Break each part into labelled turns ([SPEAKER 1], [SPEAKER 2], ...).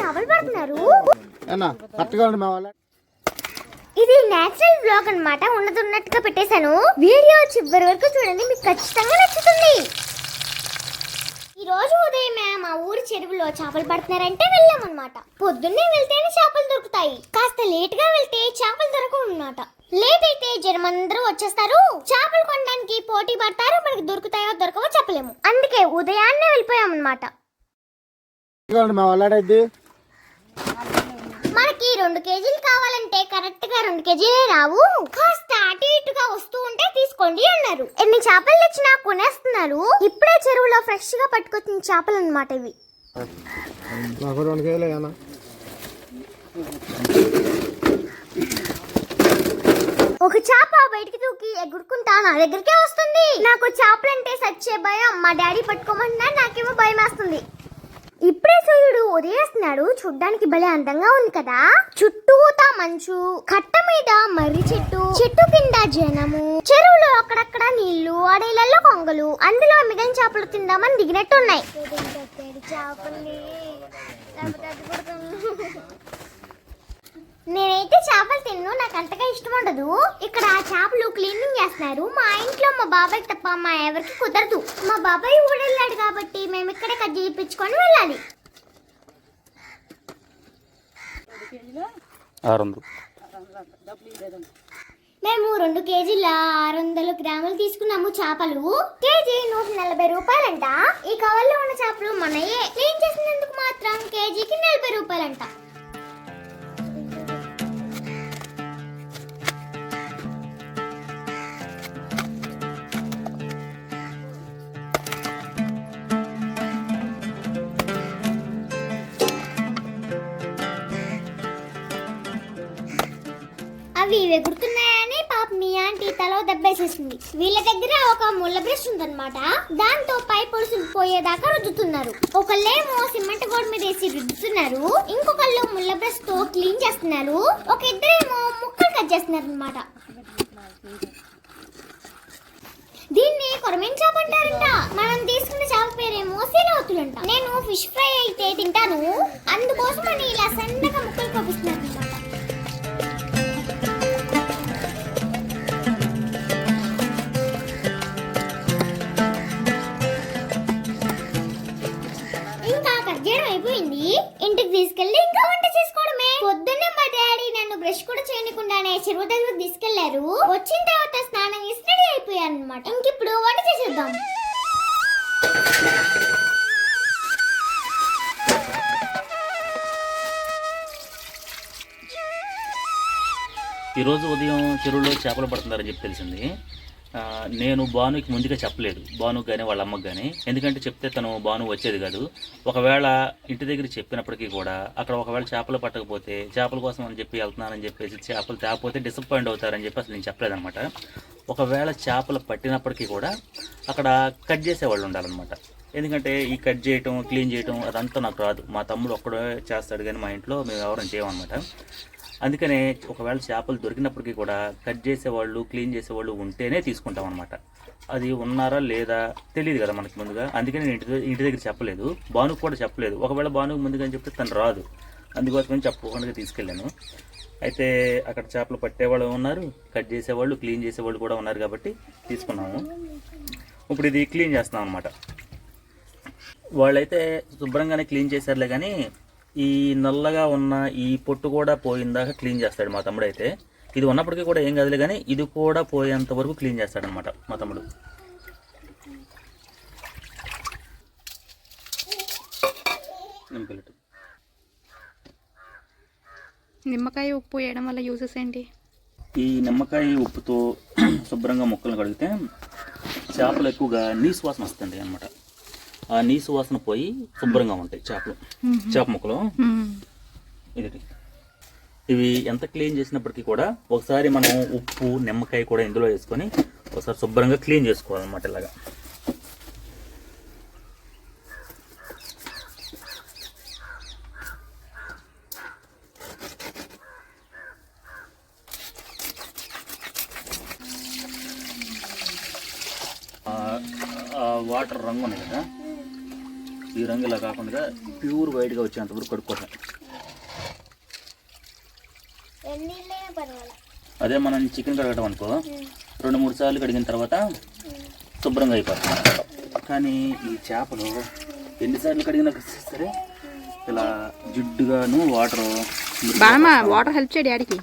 [SPEAKER 1] చేపలు పడుతున్నారు?
[SPEAKER 2] వాళ్ళ
[SPEAKER 1] ఇది నేచురల్ బ్లాగ్ అన్నమాట. ఉన్నది ఉన్నట్టుగా పెట్టేశాను. వీడియో చివరి వరకు చూడండి మీకు ఖచ్చితంగా నచ్చుతుంది. ఈ రోజు ఉదయమే మా ఊరి చెరువులో చేపలు పడుతున్నారంటే వెళ్ళామన్నమాట. పొద్దున్నే వెళ్తేనే చేపలు దొరుకుతాయి. కాస్త లేట్గా వెళ్తే చేపలు దొరకవు అన్నమాట లేట్ అయితే జనం అందరూ వచ్చేస్తారు. చేపలు కొనడానికి పోటీ పడతారు. మనకి దొరుకుతాయో దొరకవో చెప్పలేము. అందుకే ఉదయాన్నే
[SPEAKER 2] మా వాళ్ళాడైద్ది
[SPEAKER 1] మనకి రెండు కేజీలు కావాలంటే కరెక్ట్గా రెండు కేజీలే రావు. కాస్త అటు ఇటుగా వస్తూ ఉంటే తీసుకోండి అన్నారు. ఎన్ని చేపలు తెచ్చినా కొనేస్తున్నారు. ఇప్పుడే చెరువులో ఫ్రెష్గా పట్టుకొచ్చిన చేపలు అన్నమాట ఇవి. ఒక చేప బయటికి దూకి ఎగురుకుంటా నా దగ్గరికే వస్తుంది. నాకు చేపలంటే సచ్చే భయం. మా డాడీ పట్టుకోమన్నా నాకేమో భయం వేస్తుంది ఇప్పుడే సూర్యుడు ఉదయేస్తున్నాడు. చూడ్డానికి భలే అందంగా ఉంది కదా. చుట్టూతా మంచు కట్ట మీద మర్రి చెట్టు చెట్టు కింద జనము చెరువులో అక్కడక్కడ నీళ్ళు అడేలలో కొంగలు అందులో మిగిలిన చేపలు తిందామని దిగినట్టు ఉన్నాయి నేనైతే చేపలు తిన్ను నాకు అంతగా ఇష్టం ఉండదు. ఇక్కడ ఆ చేపలు క్లీనింగ్ చేస్తున్నారు. మా ఇంట్లో మా బాబాయ్ తప్ప మా ఎవరికి కుదరదు. మా బాబాయ్ ఊరెళ్ళాడు కాబట్టి మేము ఇక్కడే కట్ చేయించుకొని వెళ్ళాలి. మేము రెండు కేజీల ఆరు వందల గ్రాములు తీసుకున్నాము చేపలు. కేజీ నూట నలభై రూపాయలంట. ఈ కవర్లో ఉన్న చేపలు మనయే క్లీన్ చేసినందుకు మాత్రం కేజీకి నలభై రూపాయలంట. తలో వీళ్ళ దగ్గర ఒక ముళ్ళ బ్రష్ ఉందన్నమాట. దాంతో పై పొడుసులు పోయేదాకా రుద్దుతున్నారు. ఒకళ్ళేమో సిమెంట్ గోడ మీద వేసి రుద్దుతున్నారు. ఇంకొకళ్ళు ముళ్ళ బ్రష్తో క్లీన్ చేస్తున్నారు. ఒక ఇద్దరేమో ముక్కలు కట్ చేస్తున్నారు అనమాట దీన్ని కొరమేం చేప అంటారంట? మనం తీసుకున్న చేప పేరేమో శీలవతులంట నేను ఫిష్ ఫ్రై అయితే తింటాను. అందుకోసమని ఇలా సన్నగా ముక్కలు కోపిస్తున్నారు తీసుకెళ్ళి తీసుకెళ్ళి ఇంకా వంట చేసుకోవడమే. పొద్దున్నే మా డాడీ నన్ను బ్రష్ కూడా చేయకుండానే చెరువు దగ్గర తీసుకెళ్ళారు. వచ్చిన తర్వాత స్నానం చేసి రెడీ అయిపోయాను అనమాట ఇంక ఇప్పుడు వంట చేసేద్దాం.
[SPEAKER 3] ఈరోజు ఉదయం చెరువులో చేపలు పడుతున్నారని చెప్పి తెలిసింది. నేను భానుకి ముందుగా చెప్పలేదు. భానుకి కానీ వాళ్ళ అమ్మకి కానీ ఎందుకంటే చెప్తే తను భాను వచ్చేది కాదు. ఒకవేళ ఇంటి దగ్గర చెప్పినప్పటికీ కూడా అక్కడ ఒకవేళ చేపలు పట్టకపోతే చేపల కోసం అని చెప్పి వెళ్తున్నానని చెప్పేసి చేపలు తేకపోతే డిసప్పాయింట్ అవుతారని చెప్పి అసలు నేను చెప్పలేదన్నమాట. ఒకవేళ చేపలు పట్టినప్పటికీ కూడా అక్కడ కట్ చేసేవాళ్ళు ఉండాలన్నమాట. ఎందుకంటే ఈ కట్ చేయటం క్లీన్ చేయటం అదంతా నాకు రాదు. మా తమ్ముడు ఒక్కడే చేస్తాడు కానీ మా ఇంట్లో మేము ఎవరైనా చేయమన్నమాట. అందుకనే ఒకవేళ చేపలు దొరికినప్పటికీ కూడా కట్ చేసేవాళ్ళు క్లీన్ చేసేవాళ్ళు ఉంటేనే తీసుకుంటాం అనమాట అది ఉన్నారా లేదా తెలియదు కదా మనకి ముందుగా. అందుకని నేను ఇంటి దగ్గర- ఇంటి దగ్గర చెప్పలేదు. భానుకు కూడా చెప్పలేదు. ఒకవేళ భానుకు ముందుగా చెప్తే తను రాదు. అందుకోసమని చెప్పకుండా తీసుకెళ్ళాను. అయితే అక్కడ చేపలు పట్టేవాళ్ళు ఉన్నారు కట్ చేసేవాళ్ళు క్లీన్ చేసేవాళ్ళు కూడా ఉన్నారు కాబట్టి తీసుకున్నాము. ఇప్పుడు ఇది క్లీన్ చేస్తున్నాం అనమాట వాళ్ళైతే శుభ్రంగానే క్లీన్ చేశారులే కానీ ఈ నల్లగా ఉన్న ఈ పొట్టు కూడా పోయిందాక క్లీన్ చేస్తాడు మా తమ్ముడు అయితే ఇది ఉన్నప్పటికీ కూడా ఏం కాదులే కానీ ఇది కూడా పోయేంత వరకు క్లీన్ చేస్తాడనమాట మా తమ్ముడు.
[SPEAKER 4] నిమ్మకాయ ఉప్పు వేయడం వల్ల యూసెస్ ఏంటి?
[SPEAKER 3] ఈ నిమ్మకాయ ఉప్పుతో శుభ్రంగా ముక్కలను కడిగితే చేపలు ఎక్కువగా నీసు వాసన వస్తుంది అనమాట ఆ నీసు వాసన పోయి శుభ్రంగా ఉంటాయి చేపలు. చేప ముక్కలు. ఇది ఇవి ఎంత క్లీన్ చేసినప్పటికీ కూడా ఒకసారి మనం ఉప్పు నిమ్మకాయ కూడా ఇందులో వేసుకొని ఒకసారి శుభ్రంగా క్లీన్ చేసుకోవాలన్నమాట ఇలాగా. వాటర్ రంగు ఉంది కదా? ఈ రంగు ఇలా కాకుండా ప్యూర్ వైట్గా వచ్చేంత వరకు కడుక్కోవటం.
[SPEAKER 1] పర్వాలేదు
[SPEAKER 3] అదే మనం చికెన్ కడగటం అనుకో రెండు మూడు సార్లు కడిగిన తర్వాత శుభ్రంగా అయిపోతుంది కానీ ఈ చేపలు ఎన్నిసార్లు కడిగినా సరే ఇలా జిడ్డుగాను వాటర్
[SPEAKER 4] వాటర్ హెల్ప్ చేయి డాడీకి.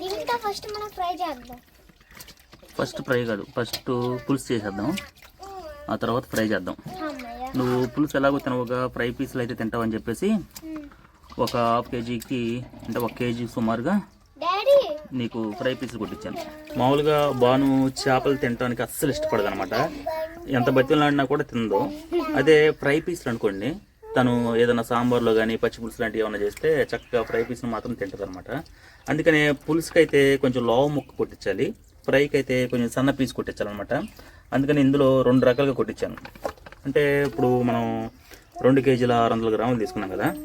[SPEAKER 1] దీంతో ఫస్ట్ మనం ఫ్రై చేద్దాం.
[SPEAKER 3] ఫస్ట్ ఫ్రై కాదు ఫస్ట్ పులుసు చేసేద్దాం. ఆ తర్వాత ఫ్రై చేద్దాం. నువ్వు పులుసు ఎలాగో తినవుగా ఫ్రై పీసులు అయితే తింటావని చెప్పేసి ఒక హాఫ్ కేజీకి అంటే ఒక కేజీ సుమారుగా నీకు ఫ్రై పీసులు కొట్టించాను మామూలుగా బాను చేపలు తినడానికి అస్సలు ఇష్టపడదు అనమాట ఎంత బతిలాడినా కూడా తిందో అదే ఫ్రై పీసులు అనుకోండి తను ఏదైనా సాంబార్లో కానీ పచ్చి పులుసు లాంటివి ఏమైనా చేస్తే చక్కగా ఫ్రై పీసులు మాత్రం తింటుంది అనమాట అందుకనే పులుసుకి అయితే కొంచెం లావు ముక్క కొట్టించాలి. ఫ్రైకి అయితే కొంచెం సన్న పీస్ కొట్టించాలన్నమాట. అందుకని ఇందులో రెండు రకాలుగా కొట్టించాను. అంటే ఇప్పుడు మనం రెండు కేజీల ఆరు వందల గ్రాములు తీసుకున్నాం కదా.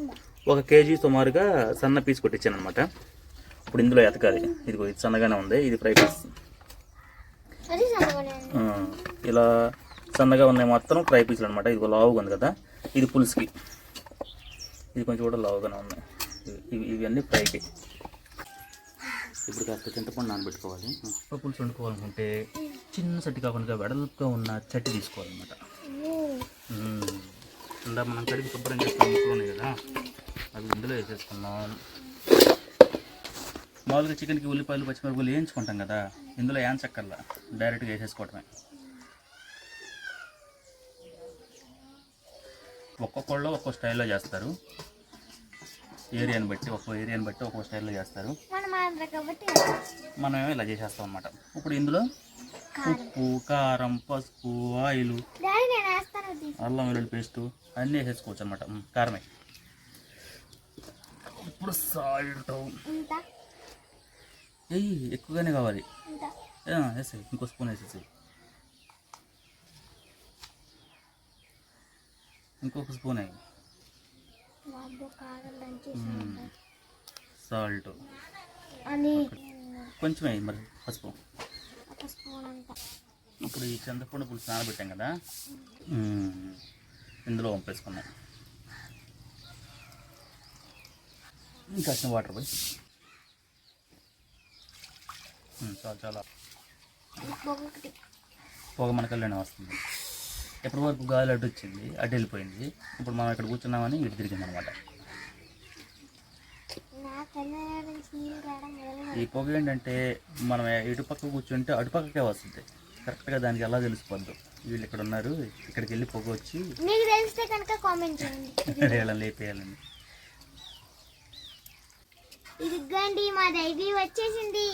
[SPEAKER 3] ఒక కేజీ సుమారుగా సన్న పీస్ కొట్టించాను అనమాట ఇప్పుడు ఇందులో ఎతకాలి. ఇది సన్నగానే ఉంది. ఇది ఫ్రై పీస్. ఇలా సన్నగా ఉన్నాయి మాత్రం ఫ్రై పీసులు అనమాట ఇది లావుగా ఉంది కదా. ఇది పులుసుకి. ఇది కొంచెం కూడా లావుగానే ఉన్నాయి. ఇవి- ఇవి ఇవన్నీ ఫ్రైకి. ఇప్పుడు కాస్త చింతపండు నానబెట్టుకోవాలి. ఉప్పు పులుసు వండుకోవాలనుకుంటే చిన్న చట్టి కాకుండా వెడల్పుగా ఉన్న చట్టి తీసుకోవాలన్నమాట. ఇందా మనం కడిగి శుభ్రం చేసుకున్న ముక్కలు ఉన్నాయి కదా అవి ఇందులో వేసేసుకున్నాం మామూలుగా చికెన్కి ఉల్లిపాయలు పచ్చిమిరపకాయలు వేయించుకుంటాం కదా ఇందులో ఏం చక్కర్లా డైరెక్ట్గా వేసేసుకోవటమే. ఒక్కొక్కళ్ళు ఒక్కో స్టైల్లో చేస్తారు. ఏరియాని బట్టి ఒక్కో ఏరియాని బట్టి ఒక్కో స్టైల్లో చేస్తారు. మనమేమో ఇలా చేసేస్తాం అన్నమాట. ఇప్పుడు ఇందులో ఉప్పు కారం పసుపు ఆయిల్ అల్లం వెల్లుల్లి పేస్టు అన్నీ వేసేసుకోవచ్చు అనమాట కారమే. ఇప్పుడు సాల్ట్. ఎయ్యి ఎక్కువగానే కావాలి. వేసాయి ఇంకో స్పూన్ వేసేసి ఇంకొక స్పూన్
[SPEAKER 1] దంచి
[SPEAKER 3] సాల్ట్.
[SPEAKER 1] అని
[SPEAKER 3] కొంచెం వేయి మరి పసుపు. ఇప్పుడు ఈ చింతపండు పులుసు నానబెట్టాం కదా. ఇందులో పంపేసుకున్నాం ఇంకా వాటర్ పోయి. చాలా చాలా. పొగ మన కళ్ళనే వస్తుంది. ఎప్పటి వరకు గాలి అడ్డు వచ్చింది అడ్డు వెళ్ళిపోయింది. ఇప్పుడు మనం ఇక్కడ కూర్చున్నామని ఇటు తిరిగింది అనమాట ఈ పొగ ఏంటంటే మనం ఇటు పక్క కూర్చుంటే అటు పక్కకే వస్తుంది. కరెక్ట్గా దానికి ఎలా తెలిసిపోద్దు వీళ్ళు ఇక్కడ ఉన్నారు ఇక్కడికి వెళ్ళి పొగ వచ్చి
[SPEAKER 1] మీకు తెలిస్తే కనుక కామెంట్ చేయండి.
[SPEAKER 3] లేపేయాలని
[SPEAKER 1] ఇదిగోండి మా దైవీ వచ్చేసింది.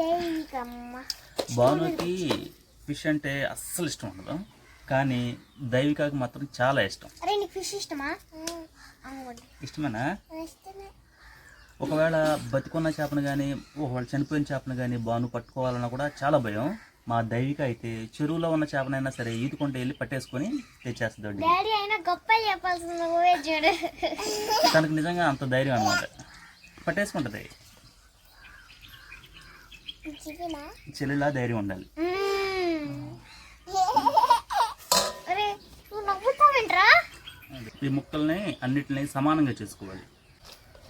[SPEAKER 1] దైవికమ్మ.
[SPEAKER 3] భానుకి ఫిష్ అంటే అస్సలు ఇష్టం ఉండదు. కానీ దైవికాకి మాత్రం చాలా ఇష్టం.
[SPEAKER 1] అరే నీకు ఫిష్ ఇష్టమా?
[SPEAKER 3] ఇష్టమేనా?
[SPEAKER 1] ఇష్టమే.
[SPEAKER 3] ఒకవేళ బతికున్న చేపను కానీ ఒకవేళ చనిపోయిన చేపను కానీ బాను పట్టుకోవాలన్నా కూడా చాలా భయం. మా దైవిక అయితే చెరువులో ఉన్న చేపనైనా సరే ఈదుకుంటే వెళ్ళి పట్టేసుకొని తెచ్చేస్తుంది తనకు నిజంగా అంత ధైర్యం అనమాట పట్టేసుకుంటుంది. చెల్లిలా? ధైర్యం ఉండాలి. ఈ ముక్కల్ని అన్నిటిని సమానంగా చేసుకోవాలి.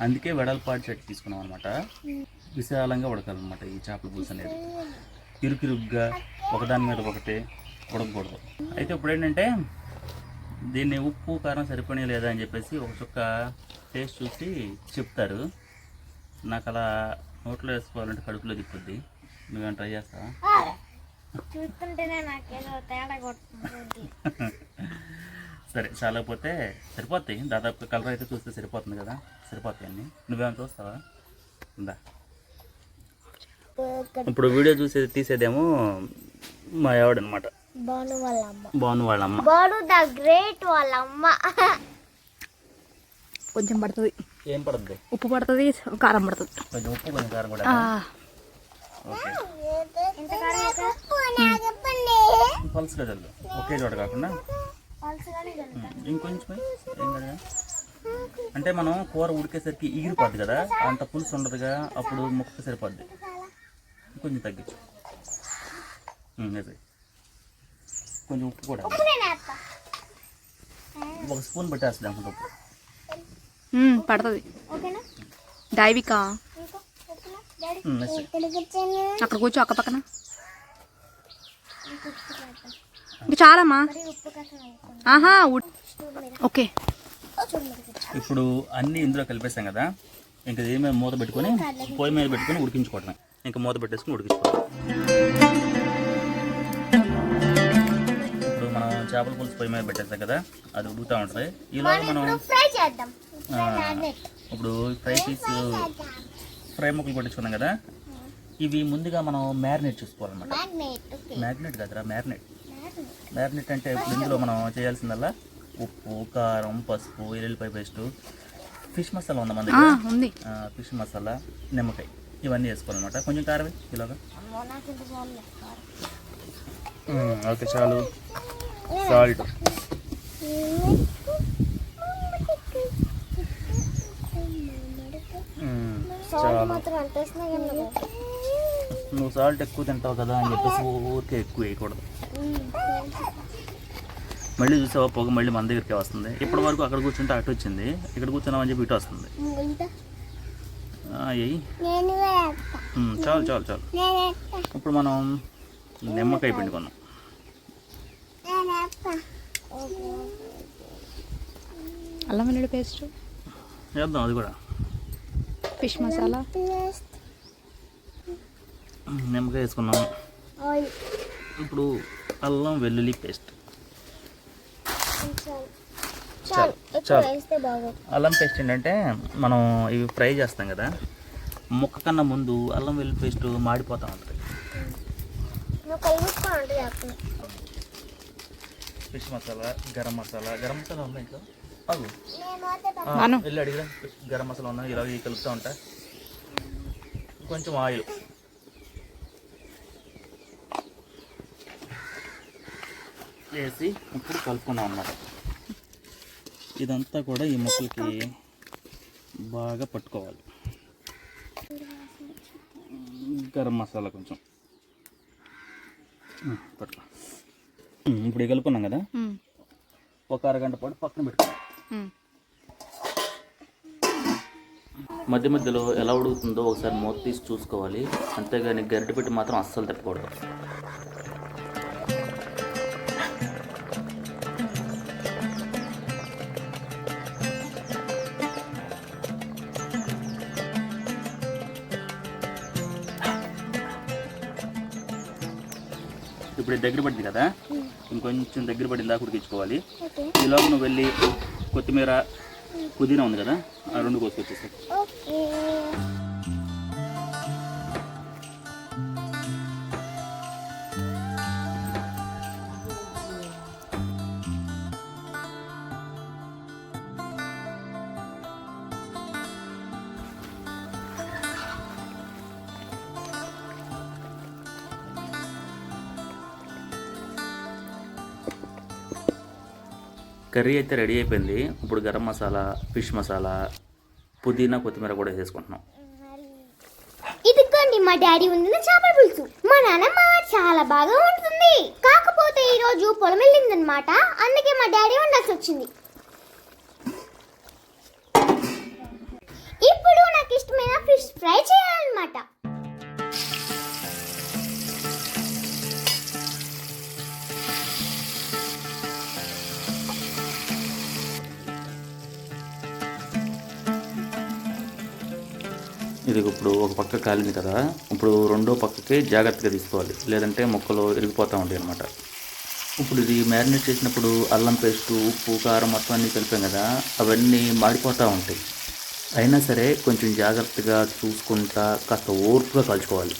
[SPEAKER 3] అందుకే వెడల్పాటి చెట్టు తీసుకున్నాం అనమాట విశాలంగా ఉడకాలన్నమాట ఈ చేపల పులుసు అనేది. ఇరుకిరుగ్గా ఒకదాని మీద ఒకటి ఉడకకూడదు. అయితే ఇప్పుడు ఏంటంటే దీన్ని ఉప్పు కారం సరిపోయి లేదా అని చెప్పేసి ఒక చుక్క టేస్ట్ చూసి చెప్తారు. నాకు అలా నోట్లో వేసుకోవాలంటే కడుపులో తిప్పుద్ది. నువ్వేమైనా ట్రై చేస్తావా?
[SPEAKER 1] చూస్తుంటేనే నాకేదో తేడా కొడుతుంది.
[SPEAKER 3] సరే చాలకపోతే సరిపోతాయి. దాదాపు కలర్ అయితే చూస్తే సరిపోతుంది కదా? సరిపోతాయి అన్ని. నువ్వేమైనా చూస్తావా? ఉందా? ఇప్పుడు వీడియో చూసేది తీసేదేమో మా ఆవిడనమాట.
[SPEAKER 1] బాను వాళ్ళ అమ్మ
[SPEAKER 3] బాను వాళ్ళ అమ్మ
[SPEAKER 1] బాను ద గ్రేట్ వాళ్ళ అమ్మ
[SPEAKER 4] కొంచెం పడుతుంది.
[SPEAKER 3] ఏం పడుతుంది?
[SPEAKER 4] ఉప్పు పడుతుంది కారం పడుతుంది.
[SPEAKER 3] కొంచెం ఉప్పు కొంచెం కారం కూడా
[SPEAKER 4] ఆ,
[SPEAKER 3] ఓకే.
[SPEAKER 1] ఎంత కారం
[SPEAKER 3] పల్స్గా చల్లు. ఒకే చోట కాకుండా ఇంకొంచెం వేయ్. ఏం కదా అంటే మనం కూర ఉడికేసరికి ఎగిరిపోద్ది కదా అంత పులుసు ఉండదుగా అప్పుడు ముక్క సరిపోద్ది. కొంచెం తగ్గించు. కొంచెం ఉప్పు కూడా. ఒక స్పూన్ పెట్టేస్తుంది అనుకుంటా ఉప్పు.
[SPEAKER 4] పడుతుంది.
[SPEAKER 1] ఓకేనా?
[SPEAKER 4] దైవిక. అక్కడ కూర్చో అక్క పక్కన. ఇంకా చాలమ్మా ఆహా ఓకే.
[SPEAKER 3] ఇప్పుడు అన్నీ ఇందులో కలిపేసాం కదా. ఇంకా దీని మీద మూత పెట్టుకొని పొయ్యి మీద పెట్టుకొని ఉడికించుకోవటమే. ఇంకా మూత పెట్టేసుకుని ఉడికించుకోవాలి. ఇప్పుడు మనం చేపల పులుసు పొయ్యి మీద పెట్టేస్తాం కదా అది ఉడుకుతూ ఉంటుంది. ఈలోగా మనం
[SPEAKER 1] ఇప్పుడు ఫ్రై చేద్దాం.
[SPEAKER 3] ఆ,
[SPEAKER 1] మ్యాగ్నెట్
[SPEAKER 3] ఇప్పుడు ఫ్రై పీస్ ఫ్రై ముక్కలు కొట్టించుకున్నాం కదా ఇవి ముందుగా మనం మ్యారినేట్ చేసుకోవాలన్నమాట. మ్యారినేట్ కదరా మ్యారినేట్. మ్యారినేట్ అంటే ఇప్పుడు ఇందులో మనం చేయాల్సిందల్లా ఉప్పు కారం పసుపు ఎల్లుల్లిపాయ పేస్టు ఫిష్ మసాలా ఉందా మన
[SPEAKER 4] ఉంది.
[SPEAKER 3] ఆ, ఫిష్ మసాలా నిమ్మకాయ ఇవన్నీ వేసుకోవాలన్నమాట. కొంచెం కారం ఇలాగా. ఓకే చాలు. సాల్ట్.
[SPEAKER 1] కానీ
[SPEAKER 3] నువ్వు సాల్ట్ ఎక్కువ తింటావు కదా అని చెప్పేసి ఊరికే ఎక్కువ వేయకూడదు. మళ్ళీ చూసావా? పొగ మళ్ళీ మన దగ్గరికి వస్తుంది. ఇప్పటి వరకు అక్కడ కూర్చుంటే అటు వచ్చింది. ఇక్కడ కూర్చున్నామని చెప్పి ఇటు వస్తుంది. చాలు చాలు చాలు. ఇప్పుడు మనం నిమ్మకాయ పిండుకున్నాం
[SPEAKER 4] అల్లం వెల్లుల్లి పేస్ట్.
[SPEAKER 3] వేద్దాం అది కూడా.
[SPEAKER 4] ఫిష్ మసాలా.
[SPEAKER 3] నిమ్మకాయ వేసుకున్నాం. ఇప్పుడు అల్లం వెల్లుల్లి పేస్ట్.
[SPEAKER 1] చాలు.
[SPEAKER 3] అల్లం పేస్ట్ ఏంటంటే మనం ఇవి ఫ్రై చేస్తాం కదా ముక్క కన్నా ముందు అల్లం వెల్లుల్లి పేస్ట్ మాడిపోతూ ఉంటుంది. ఫిష్ మసాలా గరం మసాలా గరం మసాలా ఉందా ఇంట్లో అవు. వెళ్ళి అడిగిరా. గరం మసాలా ఉన్నా ఇలా కలుపుతూ ఉంటా. కొంచెం ఆయిల్. వేసి ఇప్పుడు కలుపుకున్నాం అన్నమాట. ఇదంతా కూడా ఈ ముక్కలకి బాగా పట్టుకోవాలి. గరం మసాలా కొంచెం. పట్టుకో. ఇప్పుడు కలుపుకున్నాం కదా? ఒక అరగంట పాటు పక్కన పెట్టుకోవాలి
[SPEAKER 4] ఉమ్.
[SPEAKER 3] మధ్య మధ్యలో ఎలా ఉడుకుతుందో ఒకసారి మూత తీసి చూసుకోవాలి. అంతేగాని గరిటె పెట్టి మాత్రం అస్సలు తిప్పకూడదు. ఇప్పుడు దగ్గర పడింది కదా? ఇంకొంచెం దగ్గర పడింది దాకా ఉడికించుకోవాలి ఈలోగా నువ్వు వెళ్ళి కొత్తిమీర పుదీనా ఉంది కదా ఆ రెండు కోసుకొచ్చేసి కర్రీ అయితే రెడీ అయిపోయింది. ఇప్పుడు గరం మసాలా ఫిష్ మసాలా పుదీనా కొత్తిమీర కూడా వేసుకుంటున్నాం
[SPEAKER 1] ఇదిగోండి మా డాడీ వండిన చేపల పులుసు. మా నాన్నమ్మ చాలా బాగా ఉంటుంది కాకపోతే ఈ రోజు పొలం వెళ్ళిందనమాట అందుకే మా డాడీ వండాల్సి వచ్చింది. ఇప్పుడు నాకు ఇష్టమైన ఫిష్ ఫ్రై చేయాలన్నమాట.
[SPEAKER 3] ఇది ఇప్పుడు ఒక పక్క కాలింది కదా ఇప్పుడు రెండో పక్కకి జాగ్రత్తగా తీసుకోవాలి. లేదంటే ముక్కలు ఇరిగిపోతూ ఉంటాయి అనమాట ఇప్పుడు ఇది మ్యారినేట్ చేసినప్పుడు అల్లం పేస్టు ఉప్పు కారం మొత్తం అన్నీ కలిపాం కదా అవన్నీ మాడిపోతూ ఉంటాయి. అయినా సరే కొంచెం జాగ్రత్తగా చూసుకుంటా కాస్త ఓర్పుగా కలుచుకోవాలి.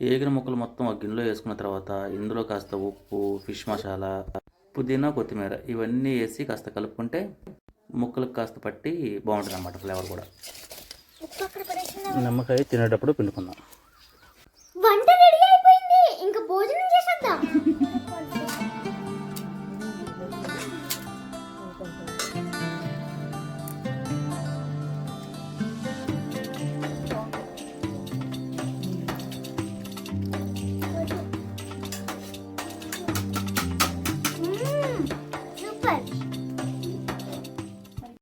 [SPEAKER 3] ఏగిన ముక్కలు మొత్తం ఆ గిన్నెలో వేసుకున్న తర్వాత ఇందులో కాస్త ఉప్పు ఫిష్ మసాలా పుదీనా కొత్తిమీర ఇవన్నీ వేసి కాస్త కలుపుకుంటే ముక్కలకు కాస్త పట్టి బాగుంటుంది అన్నమాట ఫ్లేవర్ కూడా. నిమ్మకాయ తినేటప్పుడు పిండుకుందాం.